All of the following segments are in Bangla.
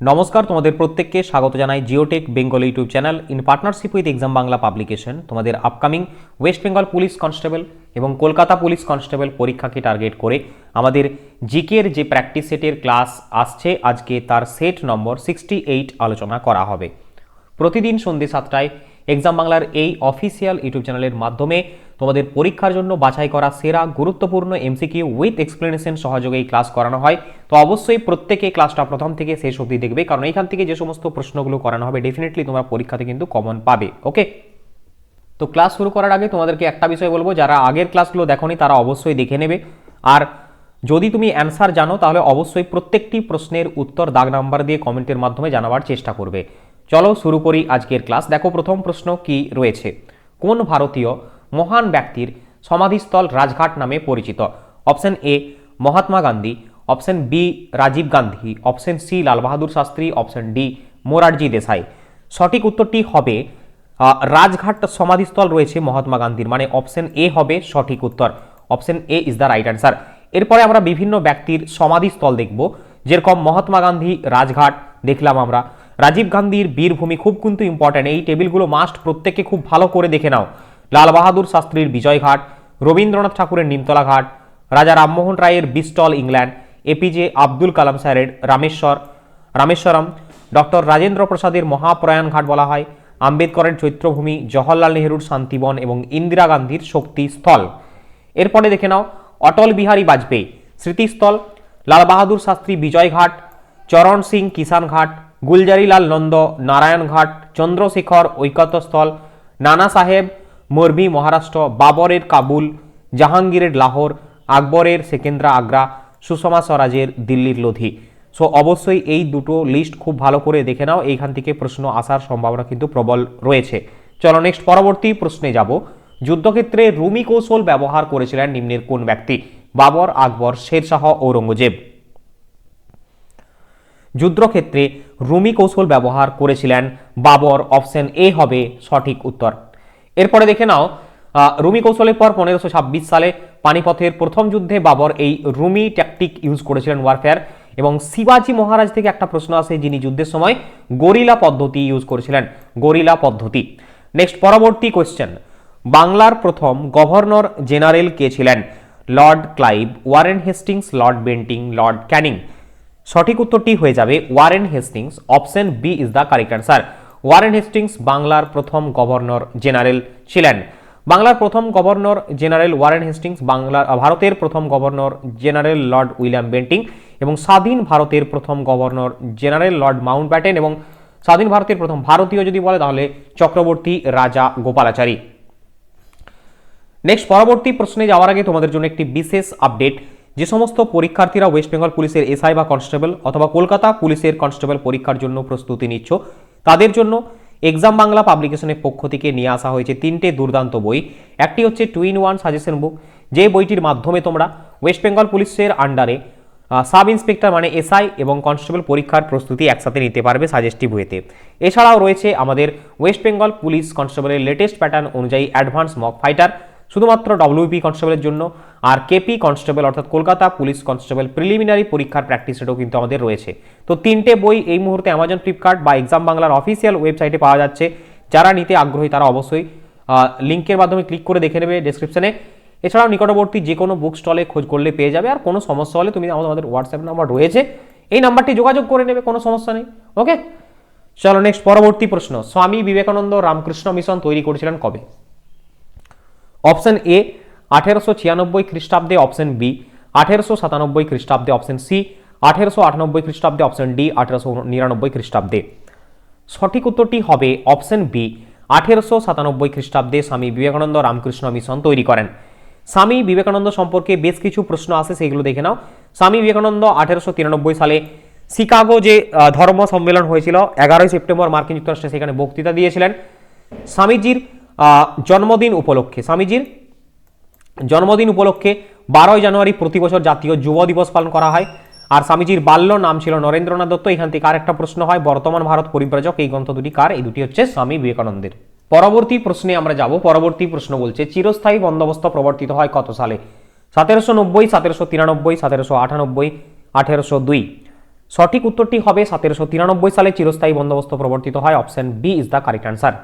নমস্কার, তোমাদের প্রত্যেককে স্বাগত জানাই Geotech Bengal YouTube channel in partnership with exam Bangla publication. তোমাদের upcoming West Bengal police constable এবং কলকাতা পুলিশ কনস্টেবল পরীক্ষাকে টার্গেট করে আমাদের জিকের যে প্র্যাকটিস সেটের ক্লাস আসছে, আজকে তার সেট নম্বর সিক্সটি এইট আলোচনা করা হবে। প্রতিদিন সন্ধ্যে সাতটায় এক্সাম বাংলার এই অফিসিয়াল ইউটিউব চ্যানেলের মাধ্যমে তোমাদের পরীক্ষার জন্য বাছাই করা সেরা গুরুত্বপূর্ণ এমসিকিউ উইথ এক্সপ্লেনেশন সহযোগে এই ক্লাস করানো হয়। তো অবশ্যই প্রত্যেকে ক্লাসটা প্রথম থেকে শেষ অবধি দেখবে, কারণ এখান থেকে যে সমস্ত প্রশ্নগুলো করানো হবে ডেফিনেটলি তোমরা পরীক্ষাতে কিন্তু কমন পাবে ওকে তো ক্লাস শুরু করার আগে তোমাদেরকে একটা বিষয় বলব, যারা আগের ক্লাসগুলো দেখোনি তারা অবশ্যই দেখে নেবে। আর যদি তুমি অ্যান্সার জানো, তাহলে অবশ্যই প্রত্যেকটি প্রশ্নের উত্তর দাগ নাম্বার দিয়ে কমেন্টের মাধ্যমে জানাবার চেষ্টা করবে। চলো শুরু করি আজকের ক্লাস দেখো প্রথম প্রশ্ন কি রয়েছে? কোন ভারতীয় মহান ব্যক্তির সমাধিস্থল রাজঘাট নামে পরিচিত। Option A, Mahatma Gandhi. Option B, Rajiv Gandhi. Option C Lal Bahadur Shastri. Option D, Morarji Desai. সঠিক উত্তরটি হবে রাজঘাট সমাধিস্থল রয়েছে মহাত্মা গান্ধীর। মানে অপশন এ হবে সঠিক উত্তর। Option A is the right answer. এরপরে আমরা বিভিন্ন ব্যক্তির সমাধিস্থল দেখব। যেরকম মহাত্মা গান্ধী, রাজঘাট দেখলাম আমরা। রাজীব গান্ধীর বীরভূমি খুব কিন্তু ইম্পর্ট্যান্ট এই টেবিলগুলো মাস্ট প্রত্যেককে খুব ভালো করে দেখে নাও। লাল বাহাদুর শাস্ত্রীর বিজয়ঘাট, রবীন্দ্রনাথ ঠাকুরের নিমতলা ঘাট রাজা রামমোহন রায়ের Bristol England, APJ Abdul Kalam স্যারের রামেশ্বর, রামেশ্বরম, ডক্টর রাজেন্দ্র প্রসাদের মহাপ্রয়াণ ঘাট বলা হয়, আম্বেদকরের চৈত্রভূমি, জওহরলাল নেহরুর শান্তিবন এবং ইন্দিরা গান্ধীর শক্তিস্থল এরপরে দেখে নাও, অটল বিহারী বাজপেয়ী, স্মৃতিস্থল লাল বাহাদুর শাস্ত্রী বিজয়ঘাট, চরণ সিং কিষান ঘাট, গুলজারিলাল নন্দ, নারায়ণ ঘাট, চন্দ্রশেখর ঐকত্যস্থল নানা সাহেব মরবি মহারাষ্ট্র, বাবরের কাবুল, জাহাঙ্গীরের লাহোর, আকবরের সেকেন্দ্রা আগ্রা, সুষমা স্বরাজের দিল্লির লোধি। সো অবশ্যই এই দুটো লিস্ট খুব ভালো করে দেখে নাও, এইখান থেকে প্রশ্ন আসার সম্ভাবনা কিন্তু প্রবল রয়েছে। চলো নেক্সট পরবর্তী প্রশ্নে যাব। যুদ্ধক্ষেত্রে রুমি কৌশল ব্যবহার করেছিলেন নিম্নের কোন ব্যক্তি? বাবর, আকবর, শেরশাহ, ঔরঙ্গজেব। যুদ্ধক্ষেত্রে রুমি কৌশল ব্যবহার করেছিলেন বাবর, অপশন এ হবে সঠিক উত্তর। এরপরে দেখে নাও রুমি কৌশলের পর পনেরোশো ছাব্বিশ সালে পানিপথের প্রথম যুদ্ধে বাবর এই রুমি ট্যাকটিক ইউজ করেছিলেন ওয়ারফেয়ার এবং শিবাজি মহারাজ থেকে একটা প্রশ্ন আসে যিনি যুদ্ধের সময় গরিলা পদ্ধতি ইউজ করেছিলেন, গরিলা পদ্ধতি। নেক্সট পরবর্তী কোয়েশ্চেন বাংলার প্রথম গভর্নর জেনারেল কে ছিলেন? Lord Clive Warren Hastings Lord Bentinck Lord Canning সঠিক উত্তরটি হয়ে যাবে Warren Hastings option B is the correct answer Warren Hastings বাংলার প্রথম গভর্নর জেনারেল ছিলেন। বাংলার প্রথম governor general Warren Hastings Bangla ভারতের প্রথম governor general Lord William Bentinck এবং স্বাধীন ভারতের প্রথম governor general Lord Mountbatten এবং স্বাধীন ভারতের প্রথম ভারতীয় যদি বলে, তাহলে চক্রবর্তী রাজা গোপালাচারী। নেক্সট, পরবর্তী প্রশ্নে যাওয়ার আগে তোমাদের জন্য একটি বিশেষ আপডেট। যে সমস্ত পরীক্ষার্থীরা ওয়েস্ট বেঙ্গল পুলিশের এসআই বা কনস্টেবল অথবা কলকাতা পুলিশের কনস্টেবল পরীক্ষার জন্য প্রস্তুতি নিচ্ছ তাদের জন্য এক্সাম বাংলা পাবলিকেশনের পক্ষ থেকে নিয়ে আসা হয়েছে তিনটে দুর্দান্ত বই। একটি হচ্ছে two in one suggestion book যে বইটির মাধ্যমে তোমরা ওয়েস্ট বেঙ্গল পুলিশের আন্ডারে সাব ইন্সপেক্টর মানে এসআই এবং কনস্টেবল পরীক্ষার প্রস্তুতি একসাথে নিতে পারবে সাজেস্টিভ ওয়েতে এছাড়াও রয়েছে আমাদের ওয়েস্ট বেঙ্গল পুলিশ কনস্টেবলের লেটেস্ট প্যাটার্ন অনুযায়ী অ্যাডভান্স মক ফাইটার শুধুমাত্র ডব্লিউপি কনস্টেবলের জন্য, আর কেপি কনস্টেবল অর্থাৎ কলকাতা পুলিশ কনস্টেবল প্রিলিমিনারি পরীক্ষার প্র্যাকটিস সেটাও কিন্তু আমাদের রয়েছে। তো তিনটে বই এই মুহূর্তে অ্যামাজন ফ্লিপকার্ট বা এক্সাম বাংলার অফিসিয়াল ওয়েবসাইটে পাওয়া যাচ্ছে। যারা নিতে আগ্রহী তারা অবশ্যই লিঙ্কের মাধ্যমে ক্লিক করে দেখে নেবে ডেসক্রিপশনে এছাড়াও নিকটবর্তী যে কোনো বুক স্টলে খোঁজ করলে পেয়ে যাবে। আর কোনো সমস্যা হলে তুমি আমাদের আমাদের হোয়াটসঅ্যাপ নাম্বার রয়েছে। এই নাম্বারটি যোগাযোগ করে নেবে, কোনো সমস্যা নেই। ওকে চলো নেক্সট পরবর্তী প্রশ্ন। স্বামী বিবেকানন্দ রামকৃষ্ণ মিশন তৈরি করেছিলেন কবে? অপশন এ, আঠেরোশো ছিয়ানব্বই খ্রিস্টাব্দে অপশন বি, আঠেরোশো সাতানব্বই খ্রিস্টাব্দে অপশন সি, আঠেরোশো আটানব্বই খ্রিস্টাব্দে অপশন ডি, আঠেরোশো নিরানব্বই খ্রিস্টাব্দে। সঠিক উত্তরটি হবে অপশন বি, আঠেরোশো সাতানব্বই খ্রিস্টাব্দে স্বামী বিবেকানন্দ রামকৃষ্ণ মিশন তৈরি করেন। স্বামী বিবেকানন্দ সম্পর্কে বেশ কিছু প্রশ্ন আসে, সেগুলো দেখে নাও। স্বামী বিবেকানন্দ আঠেরোশো তিরানব্বই সালে শিকাগো যে ধর্ম সম্মেলন হয়েছিল, এগারোই সেপ্টেম্বর মার্কিন যুক্তরাষ্ট্রে সেখানে বক্তৃতা দিয়েছিলেন। স্বামীজির জন্মদিন উপলক্ষে, স্বামীজির জন্মদিন উপলক্ষে বারোই জানুয়ারি প্রতি বছর জাতীয় যুব দিবস পালন করা হয়। আর স্বামীজির বাল্য নাম ছিল নরেন্দ্রনাথ দত্ত। এখান থেকে আরেকটা প্রশ্ন হয়, বর্তমান ভারত পরিব্রাজক, এই গ্রন্থ দুটি কার? এই দুটি হচ্ছে স্বামী বিবেকানন্দের। পরবর্তী প্রশ্নে আমরা যাব, পরবর্তী প্রশ্ন বলছে, চিরস্থায়ী বন্দোবস্ত প্রবর্তিত হয় কত সালে? সতেরোশো নব্বই, সতেরোশো তিরানব্বই, সতেরোশো আটানব্বই, আঠেরোশো দুই। সঠিক উত্তরটি হবে সতেরোশো তিরানব্বই সালে চিরস্থায়ী বন্দোবস্ত প্রবর্তিত হয়। Option B is the correct answer.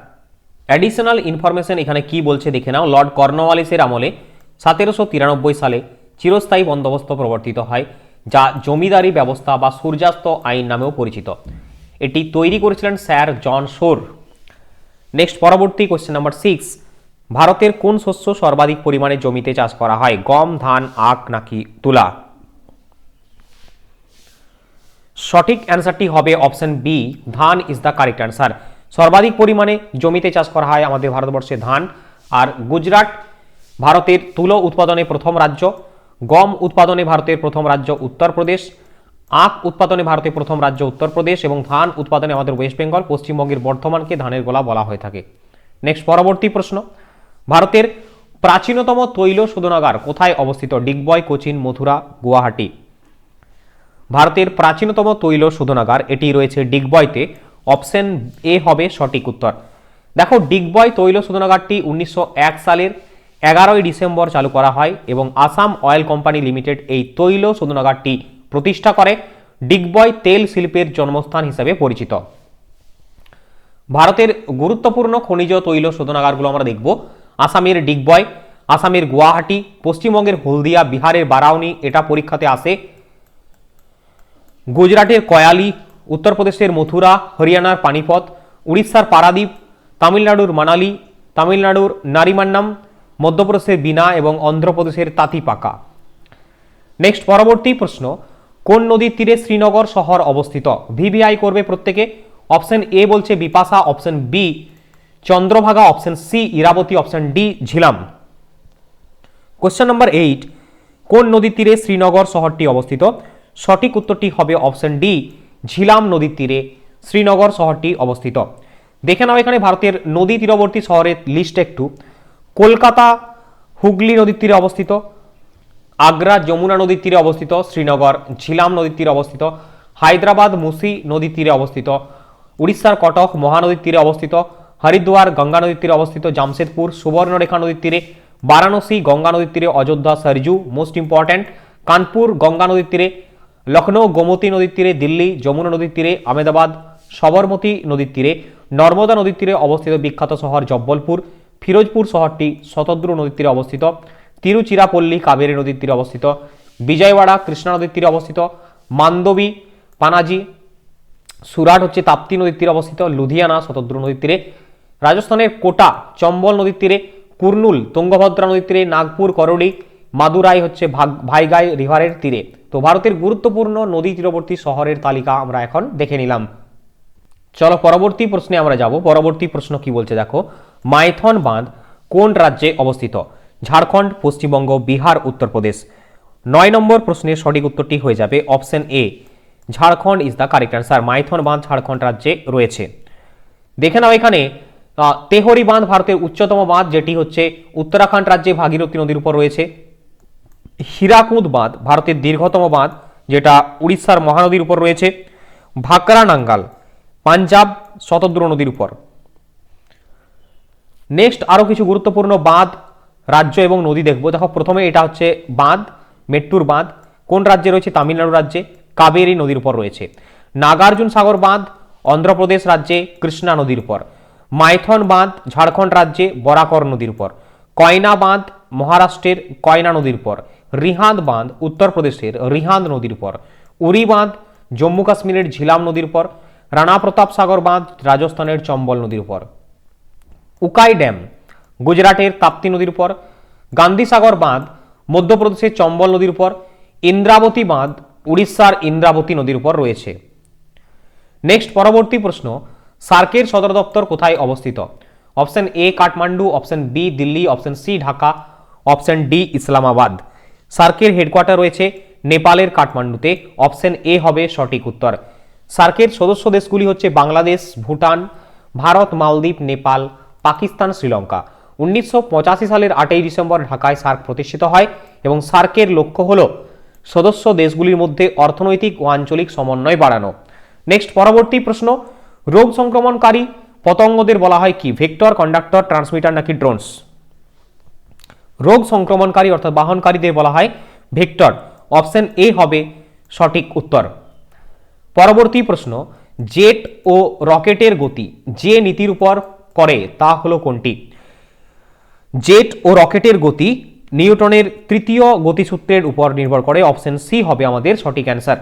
Additional information এখানে কি বলছে দেখে নাও। লর্ড কর্নওয়ালিসের আমলে সতেরোশো তিরানব্বই সালে চিরস্থায়ী বন্দোবস্ত প্রবর্তিত হয়, যা জমিদারি ব্যবস্থা বা সূর্যাস্ত আইন নামেও পরিচিত। এটি তৈরি করেছিলেন স্যার জন শোর। নেক্সট পরবর্তী কোশ্চেন নাম্বার সিক্স ভারতের কোন শস্য সর্বাধিক পরিমাণে জমিতে চাষ করা হয়? গম, ধান, আখ নাকি তুলা? সঠিক অ্যান্সারটি হবে অপশন বি ধান ইজ দ্য কারেক্ট অ্যান্সার সর্বাধিক পরিমাণে জমিতে চাষ করা হয় আমাদের ভারতবর্ষে ধান। আর গুজরাট ভারতের তুলো উৎপাদনে প্রথম রাজ্য, গম উৎপাদনে ভারতের প্রথম রাজ্য উত্তরপ্রদেশ, আখ উৎপাদনে ভারতের প্রথম রাজ্য উত্তরপ্রদেশ এবং ধান উৎপাদনে আমাদের ওয়েস্ট বেঙ্গল, পশ্চিমবঙ্গের বর্ধমানকে ধানের গোলা বলা হয়ে থাকে। নেক্সট পরবর্তী প্রশ্ন, ভারতের প্রাচীনতম তৈল শোধনাগার কোথায় অবস্থিত? ডিগবয়, কোচিন, মথুরা, গুয়াহাটি। ভারতের প্রাচীনতম তৈল শোধনাগার, এটি রয়েছে ডিগবয়তে। অপশন এ হবে সঠিক উত্তর। দেখো, ডিগবয় তৈল শোধনাগারটি উনিশশো এক সালের এগারোই ডিসেম্বর চালু করা হয় এবং আসাম অয়েল কোম্পানি লিমিটেড এই তৈল শোধনাগারটি প্রতিষ্ঠা করে। ডিগবয় তেল শিল্পের জন্মস্থান হিসেবে পরিচিত। ভারতের গুরুত্বপূর্ণ খনিজ তৈল শোধনাগারগুলো আমরা দেখব। আসামের ডিগবয়, আসামের গুয়াহাটি, পশ্চিমবঙ্গের হলদিয়া, বিহারের বারাউনি, এটা পরীক্ষাতে আসে। গুজরাটের কয়ালি উত্তরপ্রদেশের মথুরা, হরিয়ানার পানিপথ, উড়িষ্যার পারাদ্বীপ, তামিলনাড়ুর মানালি, তামিলনাড়ুর নারিমান্নাম, মধ্যপ্রদেশের বিনা এবং অন্ধ্রপ্রদেশের তাতিপাকা। নেক্সট পরবর্তী প্রশ্ন, কোন নদীর তীরে শ্রীনগর শহর অবস্থিত? ভিভিআই করবে প্রত্যেকে। অপশন এ বলছে Bipasha, option B Chandrabhaga, option C Irabati, option D Jhelum. Question number eight, কোন নদীর তীরে শ্রীনগর শহরটি অবস্থিত? সঠিক উত্তরটি হবে অপশন ডি ঝিলাম নদীর তীরে শ্রীনগর শহরটি অবস্থিত। দেখে নাও এখানে ভারতের নদী তীরবর্তী শহরের লিস্ট একটু। কলকাতা হুগলি নদীর তীরে অবস্থিত। আগ্রা যমুনা নদীর তীরে অবস্থিত। শ্রীনগর ঝিলাম নদীর তীরে অবস্থিত। হায়দ্রাবাদ মুসি নদীর তীরে অবস্থিত। উড়িষ্যার কটক মহানদীর তীরে অবস্থিত। হরিদ্বার গঙ্গা নদীর তীরে অবস্থিত। জামশেদপুর সুবর্ণরেখা নদীর তীরে। বারাণসী গঙ্গা নদীর তীরে অযোধ্যা সরজু মোস্ট ইম্পর্ট্যান্ট কানপুর গঙ্গা নদীর তীরে। লখনৌ গোমতী নদীর তীরে, দিল্লি যমুনা নদীর তীরে আমেদাবাদ সবরমতী নদীর তীরে, নর্মদা নদীর তীরে অবস্থিত বিখ্যাত শহর জব্বলপুর, ফিরোজপুর শহরটি শতদ্রু নদীর তীরে অবস্থিত, তিরুচিরাপল্লী কাবেরী নদীর তীরে অবস্থিত, বিজয়ওয়াড়া কৃষ্ণা নদীর তীরে অবস্থিত, মান্দবী, পানাজি, সুরাট হচ্ছে তাপ্তি নদীর তীরে অবস্থিত, লুধিয়ানা শতদ্রু নদীর তীরে, রাজস্থানের কোটা চম্বল নদীর তীরে, কুর্নুল তুঙ্গভদ্রা নদীর তীরে, নাগপুর করলি মাদুরাই হচ্ছে ভাইগাই রিভারের তীরে। তো ভারতের গুরুত্বপূর্ণ নদী তীরবর্তী শহরের তালিকা আমরা এখন দেখে নিলাম। চলো পরবর্তী প্রশ্নে আমরা যাব। পরবর্তী প্রশ্ন কি বলছে দেখো? মাইথন বাঁধ কোন রাজ্যে অবস্থিত? ঝাড়খণ্ড, পশ্চিমবঙ্গ, বিহার, উত্তরপ্রদেশ। নয় নম্বর প্রশ্নের সঠিক উত্তরটি হয়ে যাবে option A. Jharkhand is the correct answer Maithon বাঁধ ঝাড়খণ্ড রাজ্যে রয়েছে। দেখে নাও এখানে তেহরি বাঁধ ভারতের উচ্চতম বাঁধ, যেটি হচ্ছে উত্তরাখণ্ড রাজ্যে ভাগীরথী নদীর উপর রয়েছে। হীরাকুদ বাঁধ, ভারতের দীর্ঘতম বাঁধ, যেটা উড়িষ্যার মহানদীর উপর রয়েছে, ভাকরা নাঙ্গাল, পাঞ্জাব শতদ্রু নদীর উপর। নেক্সট আরও কিছু গুরুত্বপূর্ণ বাঁধ, রাজ্য এবং নদী দেখব। দেখো, প্রথমে এটা হচ্ছে বাঁধ, মেট্টুর বাঁধ। কোন রাজ্যে রয়েছে? তামিলনাড়ু রাজ্যে, কাবেরী নদীর উপর রয়েছে। নাগার্জুন সাগর বাঁধ, অন্ধ্রপ্রদেশ রাজ্যে, কৃষ্ণা নদীর উপর। মাইথন বাঁধ, ঝাড়খণ্ড রাজ্যে, বরাকর নদীর উপর। কয়না বাঁধ, মহারাষ্ট্রের কয়না নদীর উপর। রিহান্দ বাঁধ উত্তরপ্রদেশের রিহান্দ নদীর উপর। উরি বাঁধ জম্মু কাশ্মীরের ঝিলাম নদীর উপর। রানা প্রতাপ সাগর বাঁধ রাজস্থানের চম্বল নদীর উপর। উকাই ড্যাম গুজরাটের তাপ্তি নদীর উপর। গান্ধীসাগর বাঁধ মধ্যপ্রদেশের চম্বল নদীর উপর। ইন্দ্রাবতী বাঁধ উড়িষ্যার ইন্দ্রাবতী নদীর উপর রয়েছে। নেক্সট পরবর্তী প্রশ্ন, সার্কের সদর দপ্তর কোথায় অবস্থিত? Option A Kathmandu, option B Delhi, option C Dhaka, option D Islamabad. সার্কের হেডকোয়ার্টার রয়েছে নেপালের কাঠমান্ডুতে। অপশন এ হবে সঠিক উত্তর। সার্কের সদস্য দেশগুলি হচ্ছে বাংলাদেশ, ভুটান, ভারত, মালদ্বীপ, নেপাল, পাকিস্তান, শ্রীলঙ্কা। উনিশশো পঁচাশি সালের আটই ডিসেম্বর ঢাকায় সার্ক প্রতিষ্ঠিত হয় এবং সার্কের লক্ষ্য হল সদস্য দেশগুলির মধ্যে অর্থনৈতিক ও আঞ্চলিক সমন্বয় বাড়ানো। নেক্সট পরবর্তী প্রশ্ন, রোগ সংক্রমণকারী পতঙ্গদের বলা হয় কি? ভেক্টর কন্ডাক্টর ট্রান্সমিটার নাকি ড্রোনস রোগ সংক্রমণকারী অর্থাৎ বাহনকারীদের বলা হয় ভেক্টর। অপশন এ হবে সঠিক উত্তর। পরবর্তী প্রশ্ন, জেট ও রকেটের গতি যে নীতির উপর করে তা হলো কোনটি? জেট ও রকেটের গতি নিউটনের তৃতীয় গতিসূত্রের উপর নির্ভর করে। অপশন সি হবে আমাদের সঠিক অ্যান্সার।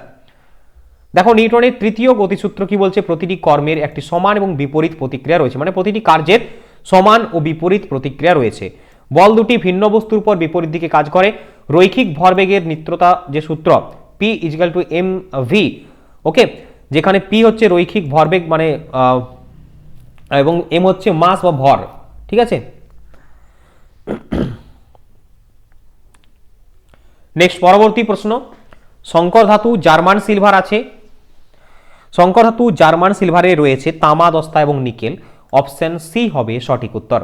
দেখো, নিউটনের তৃতীয় গতিসূত্র কি বলছে? প্রতিটি কর্মের একটি সমান এবং বিপরীত প্রতিক্রিয়া রয়েছে। মানে প্রতিটি কার্যের সমান ও বিপরীত প্রতিক্রিয়া রয়েছে। বল দুটি ভিন্ন বস্তুর উপর বিপরীত দিকে কাজ করে। রৈখিক ভরবেগের নিত্যতা যে সূত্র P equal to M V okay যেখানে পি হচ্ছে রৈখিক ভরবেগ মানে এবং এম হচ্ছে মাস বা ভর, ঠিক আছে? নেক্সট পরবর্তী প্রশ্ন। শঙ্কর ধাতু জার্মান সিলভার আছে। শঙ্কর ধাতু জার্মান সিলভারে রয়েছে তামা দস্তা এবং নিকেল। অপশন সি হবে সঠিক উত্তর।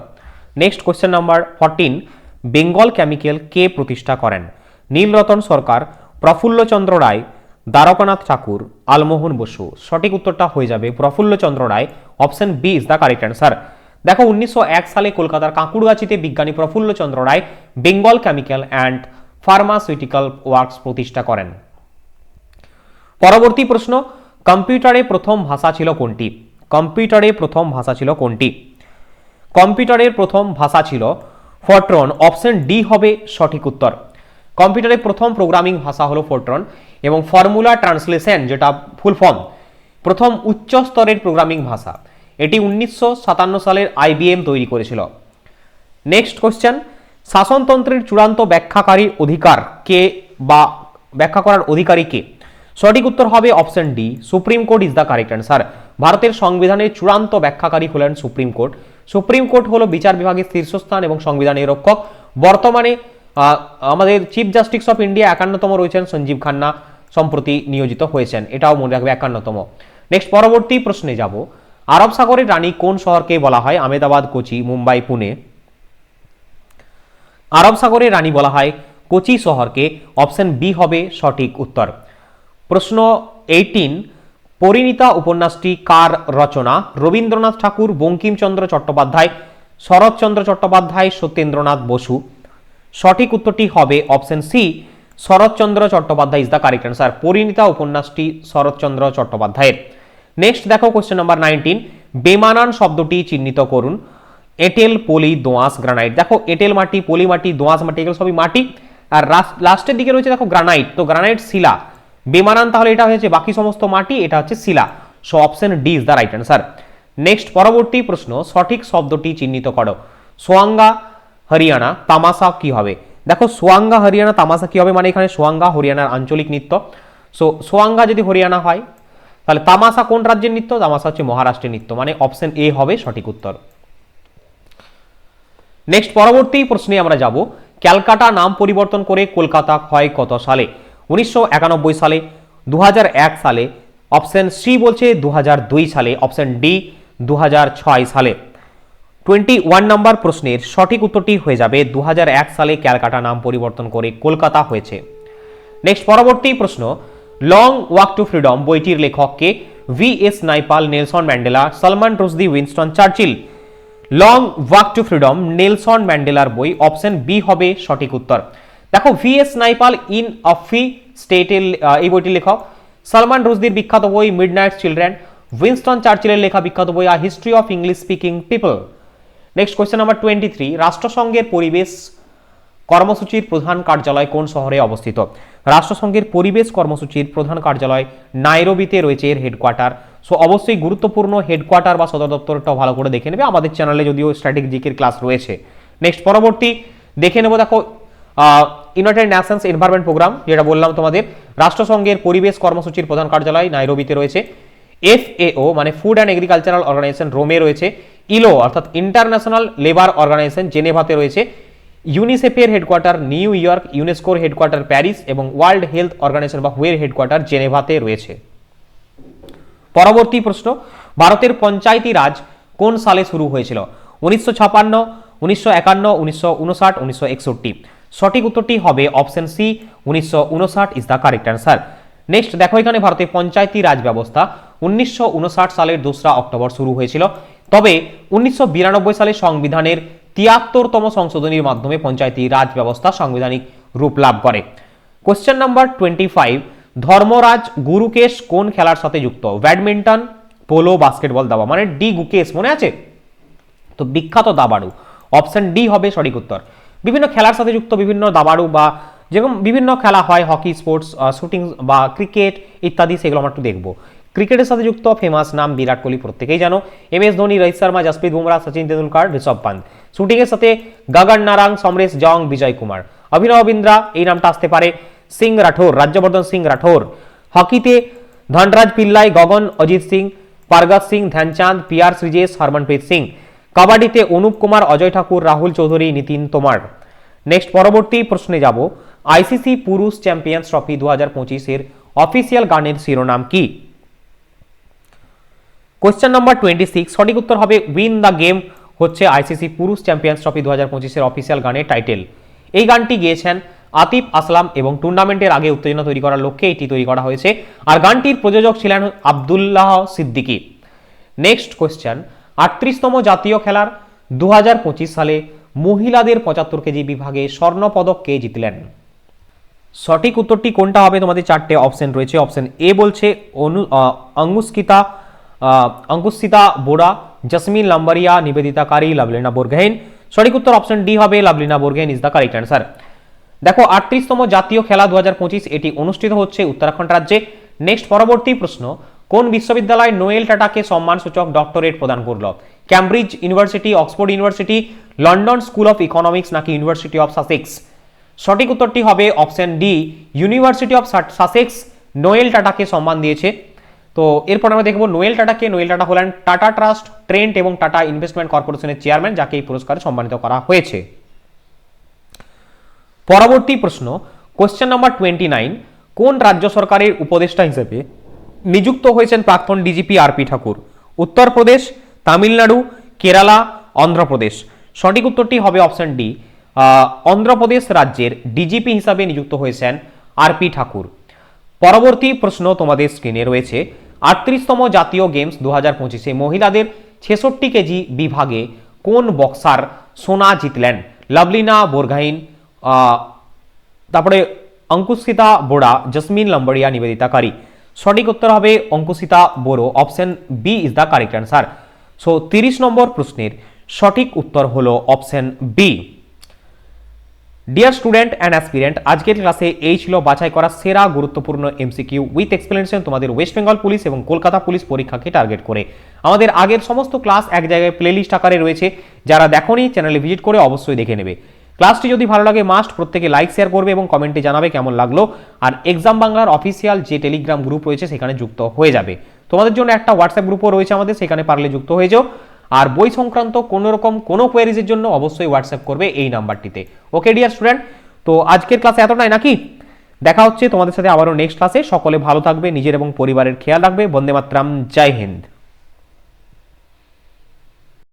Next question number fourteen Bengal chemical কে প্রতিষ্ঠা করেন? নীলরতন সরকার, প্রফুল্লচন্দ্র রায়, দ্বারকানাথ ঠাকুর, আলমোহন বসু। সঠিক উত্তরটা হয়ে যাবে Prafulla Chandra Ray option B is the correct answer দেখো, উনিশশো এক সালে কলকাতার কাঁকুড়গাছিতে বিজ্ঞানী Prafulla Chandra Ray Bengal chemical and pharmaceutical works প্রতিষ্ঠা করেন। পরবর্তী প্রশ্ন কম্পিউটারে প্রথম ভাষা ছিল কোনটি? কম্পিউটারে প্রথম ভাষা ছিল কোনটি? কম্পিউটারের প্রথম ভাষা ছিল ফরট্রন। অপশন ডি হবে সঠিক উত্তর। কম্পিউটারের প্রথম প্রোগ্রামিং ভাষা হলো ফরট্রন এবং ফর্মুলা ট্রান্সলেশন যেটা ফুল ফর্ম। প্রথম উচ্চ স্তরের প্রোগ্রামিং ভাষা। এটি উনিশশো সাতান্ন সালের আইবিএম তৈরি করেছিল। Next question. শাসনতন্ত্রের চূড়ান্ত ব্যাখ্যাকারী অধিকার কে বা ব্যাখ্যা করার অধিকারী কে? সঠিক উত্তর হবে option D. Supreme court is the correct answer. ভারতের সংবিধানের চূড়ান্ত ব্যাখ্যাকারী হলেন সুপ্রিম কোর্ট। সুপ্রিম কোর্ট হলো বিচার বিভাগের শীর্ষস্থান এবং সংবিধানের রক্ষক। বর্তমানে আমাদের চিফ জাস্টিস অফ ইন্ডিয়া একান্নতম রয়েছেন সঞ্জীব খান্না, সম্প্রতি নিয়োজিত হয়েছেন। এটাও মনে রাখবে একান্নতম। নেক্সট পরবর্তী প্রশ্নে যাব। আরব সাগরের রানী কোন শহরকে বলা হয়? আমেদাবাদ, কোচি, মুম্বাই, পুনে। আরব সাগরের রানী বলা হয় কোচি শহরকে। অপশন বি হবে সঠিক উত্তর। প্রশ্ন এইটিন পরিণীতা উপন্যাসটি কার রচনা? রবীন্দ্রনাথ ঠাকুর, বঙ্কিমচন্দ্র চট্টোপাধ্যায়, শরৎচন্দ্র চট্টোপাধ্যায়, সত্যেন্দ্রনাথ বসু। সঠিক উত্তরটি হবে option C, Sarat Chandra Chattopadhyay is the correct answer. Parineeta উপন্যাসটি শরৎচন্দ্র চট্টোপাধ্যায়ের। নেক্সট দেখো কোশ্চেন নাম্বার নাইনটিন। বেমানান শব্দটি চিহ্নিত করুন। এঁটেল, পলি, দোঁয়াশ, গ্রানাইট। দেখো, এঁটেল মাটি, পলি মাটি, দোঁয়াশ মাটি, এগুলো সবই মাটি। আর লাস্টের দিকে রয়েছে, দেখো, গ্রানাইট। তো গ্রানাইট শিলা। বেমানান, তাহলে এটা হয়েছে বাকি সমস্ত মাটি, এটা হচ্ছে শিলা। So option D is the right answer next পরবর্তী প্রশ্ন, সঠিক শব্দটি চিহ্নিত করো। সোয়াঙ্গা, হরিয়ানা, তামাশা কি হবে? দেখো, সোয়াঙ্গা, হরিয়ানা, তামাশা কি হবে মানে এখানে সোয়াঙ্গা, হরিয়ানার আঞ্চলিক নৃত্য। সো সোয়াঙ্গা যদি হরিয়ানা হয়, তাহলে তামাশা কোন রাজ্যের নৃত্য? তামাশা হচ্ছে মহারাষ্ট্রের নৃত্য মানে অপশন এ হবে সঠিক উত্তর। নেক্সট পরবর্তী প্রশ্নে আমরা যাব। ক্যালকাটা নাম পরিবর্তন করে কলকাতা হয় কত সালে। উনিশশো একানব্বই সালে দু হাজার এক সালে, অপশন সি বলছে দু হাজার দুই সালে, অপশন ডি দুহাজার ছয় সালে। টোয়েন্টি ওয়ান নাম্বার প্রশ্নের সঠিক উত্তরটি হয়ে যাবে দুহাজার এক সালে ক্যালকাটা নাম পরিবর্তন করে কলকাতা হয়েছে। নেক্সট পরবর্তী প্রশ্ন, লং ওয়াক টু ফ্রিডম বইটির লেখককে V S Naipaul, Nelson Mandela, Salman Rushdie, Winston Churchill. Long walk to freedom, Nelson ম্যান্ডেলার বই অপশন বি হবে সঠিক উত্তর। দেখো V S Naipaul in a free স্টেটের এই বইটির লেখক। সলমান রুশদির বিখ্যাত বই মিড নাইট চিলড্রেন উইনস্টন চার্চিলের লেখা বিখ্যাত বই a history of English speaking people next question number twenty three রাষ্ট্রসংঘের পরিবেশ কর্মসূচির প্রধান কার্যালয় কোন শহরে অবস্থিত? রাষ্ট্রসংঘের পরিবেশ কর্মসূচির প্রধান কার্যালয় নাইরোবিতে রয়েছে এর হেডকোয়ার্টার সো অবশ্যই গুরুত্বপূর্ণ হেডকোয়ার্টার বা সদর দপ্তরটাও ভালো করে দেখে নেবে। আমাদের চ্যানেলে যদিও স্ট্র্যাটেজিকের ক্লাস রয়েছে। নেক্সট পরবর্তী, দেখে নেব দেখো ইউনাইটেড নেশনস এনভায়রনমেন্ট প্রোগ্রাম যেটা বললাম তোমাদের, রাষ্ট্রসংঘের পরিবেশ কর্মসূচির প্রধান কার্যালয় নাইরোবিতে রয়েছে। এফএও মানে ফুড অ্যান্ড এগ্রিকালচারাল অর্গানাইজেশন রোমে রয়েছে। ইলো অর্থাৎ ইন্টারন্যাশনাল লেবার অর্গানাইজেশন জেনেভাতে রয়েছে। ইউনিসেফের হেডকোয়ার্টার নিউ ইয়র্ক ইউনেস্কোর হেডকোয়ার্টার প্যারিস এবং ওয়ার্ল্ড হেলথ অর্গানাইজেশন বা হুয়ের হেডকোয়ার্টার জেনেভাতে রয়েছে। পরবর্তী প্রশ্ন, ভারতের পঞ্চায়েতি রাজ কোন সালে শুরু হয়েছিল? উনিশশো ছাপান্ন, উনিশশো একান্ন, উনিশশো উনষাট, উনিশশো একষট্টি। সঠিক উত্তরটি হবে অপশন সি, উনিশশো উনষাট is the correct answer next দেখো এখানে ভারতের পঞ্চায়েতি রাজ ব্যবস্থা। উনিশশো উনষাট সালের দোসরা অক্টোবর শুরু হয়েছিল। তবে উনিশশো বিরানব্বই সালে সংবিধানের তিয়াত্তরতম সংশোধনীর মাধ্যমে পঞ্চায়েতি রাজ ব্যবস্থা সাংবিধানিক রূপ লাভ করে। Question number twenty five Dharmaraj Gukesh কোন খেলার সাথে যুক্ত? ব্যাডমিন্টন, পোলো, বাস্কেটবল, দাবা মানে ডি গুকেশ, মনে আছে? তো বিখ্যাত দাবাড়ু। অপশন ডি হবে সঠিক উত্তর। বিভিন্ন খেলার সাথে যুক্ত বিভিন্ন দাবাড়ু বা যেরকম বিভিন্ন খেলা হয়, হকি, স্পোর্টস শুটিং বা ক্রিকেট ইত্যাদি, সেগুলো আমরা একটু দেখব। ক্রিকেটের সাথে যুক্ত ফেমাস নাম বিরাট কোহলি, প্রত্যেকেই জানো। এম এস ধোনি, রোহিত শর্মা, জসপ্রীত বুমরা, সচিন তেন্ডুলকার, ঋষভ পান্ত শুটিংয়ের সাথে গগন নারাং সমরেশ জং, বিজয় কুমার। অভিনব বিন্দ্রা, এই নামটা আসতে পারে সিং রাঠোর, রাজ্যবর্ধন সিং রাঠোর। হকিতে ধনরাজ পিল্লাই, গগন অজিত সিং, পারগত সিং, ধ্যানচাঁদ পিয়ার শ্রীজেশ, হরমনপ্রীত সিং। কাবাডিতে অনুপ কুমার, অজয় ঠাকুর, রাহুল চৌধুরী, নিতিন তোমার। নেক্সট পরবর্তী প্রশ্নে যাব। আইসিসি পুরুষ চ্যাম্পিয়ন্স ট্রফি দু হাজার পঁচিশের অফিসিয়াল গানের শিরোনাম কি? কোয়েশ্চেন নাম্বার টোয়েন্টি সিক্স সঠিক উত্তর হবে উইন দ্য গেম হচ্ছে আইসিসি পুরুষ চ্যাম্পিয়ন্স ট্রফি দু হাজার পঁচিশের অফিসিয়াল গানের টাইটেল। এই গানটি গেয়েছেন আতিফ আসলাম এবং টুর্নামেন্টের আগে উত্তেজনা তৈরি করার লক্ষ্যে এটি তৈরি করা হয়েছে। আর গানটির প্রযোজক ছিলেন আবদুল্লাহ সিদ্দিকী। নেক্সট কোয়েশ্চেন আটত্রিশতম জাতীয় খেলার দু হাজার পঁচিশ সালে মহিলাদের পঁচাত্তর কেজি বিভাগে স্বর্ণপদক কে জিতলেন? সঠিক উত্তরটি কোনটা হবে? তোমাদের চারটে অপশন রয়েছে। অপশন এ বলছে অনু আহ, অঙ্কুশিতা বোরা জসমিন লাম্বারিয়া নিবেদিতা কারি লাভলিনা বোরগেন। সঠিক উত্তর অপশন ডি হবে Lovlina Borgohain is the correct answer দেখো আটত্রিশতম জাতীয় খেলা দু হাজার পঁচিশ এটি অনুষ্ঠিত হচ্ছে উত্তরাখণ্ড রাজ্যে। নেক্সট পরবর্তী প্রশ্ন কোন বিশ্ববিদ্যালয় নোয়েল টাটাকে সম্মানসূচক ডক্টরেট প্রদান করল? Cambridge university, Oxford university, London school of economics নাকি ইউনিভার্সিটি অফ সাসেক্স? সঠিক উত্তরটি হবে option D, university of Sussex Noel টাটাকে সম্মান দিয়েছে। তো এরপর আমরা দেখব নোয়েল টাটাকে, নোয়েল টাটা হলেন টাটা ট্রাস্ট, ট্রেন্ট এবং টাটা ইনভেস্টমেন্ট কর্পোরেশনের চেয়ারম্যান, যাকে এই পুরস্কারে সম্মানিত করা হয়েছে। পরবর্তী প্রশ্ন, কোশ্চেন নাম্বার টোয়েন্টি নাইন, কোন রাজ্য সরকারের উপদেষ্টা হিসেবে নিযুক্ত হয়েছেন প্রাক্তন ডিজিপি আরপি ঠাকুর। উত্তরপ্রদেশ তামিলনাড়ু কেরালা অন্ধ্রপ্রদেশ। সঠিক উত্তরটি হবে অপশন ডি। অন্ধ্রপ্রদেশ রাজ্যের ডিজিপি হিসাবে নিযুক্ত হয়েছেন আরপি ঠাকুর। পরবর্তী প্রশ্ন তোমাদের স্ক্রিনে রয়েছে। আটত্রিশতম জাতীয় গেমস দু হাজার পঁচিশে মহিলাদের ছেষট্টি কেজি বিভাগে কোন বক্সার সোনা জিতলেন? লাভলিনা বোরগাইন আহ, তারপরে অঙ্কুশিতা বোরা জসমিন লম্বড়িয়া নিবেদিতা কারি। সঠিক উত্তর হবে Ankushita Boro option B is the correct answer so তিরিশ নম্বর প্রশ্নের সঠিক উত্তর হলো option B dear student and aspirant আজকের ক্লাসে এই ছিল বাছাই করা সেরা গুরুত্বপূর্ণ এমসিকিউ উইথ এক্সপ্লেনেশন তোমাদের ওয়েস্ট বেঙ্গল পুলিশ এবং কলকাতা পুলিশ পরীক্ষাকে টার্গেট করে। আমাদের আগের সমস্ত ক্লাস এক জায়গায় প্লেলিস্ট আকারে রয়েছে। যারা দেখোনি চ্যানেলে ভিজিট করে অবশ্যই দেখে নেবে। ক্লাসটি যদি ভালো লাগে মাস্ট প্রত্যেকে লাইক শেয়ার করবে এবং কমেন্টে জানাবে কেমন লাগল। আর এক্সাম বাংলার অফিসিয়াল যে টেলিগ্রাম গ্রুপ রয়েছে, সেখানে যুক্ত হয়ে যাবে। তোমাদের জন্য একটা হোয়াটসঅ্যাপ গ্রুপও রয়েছে আমাদের, সেখানে পারলে যুক্ত হয়ে যাও। আর বই সংক্রান্ত কোনো রকম কোনো কোয়ারিজের জন্য অবশ্যই হোয়াটসঅ্যাপ করবে এই নাম্বারটিতে। ওকে ডিয়ার স্টুডেন্ট তো আজকের ক্লাসে এতটাই নাকি? দেখা হচ্ছে তোমাদের সাথে আবারও নেক্সট ক্লাসে সকলে ভালো থাকবে, নিজের এবং পরিবারের খেয়াল রাখবে। বন্দে মাতরম জয় হিন্দ।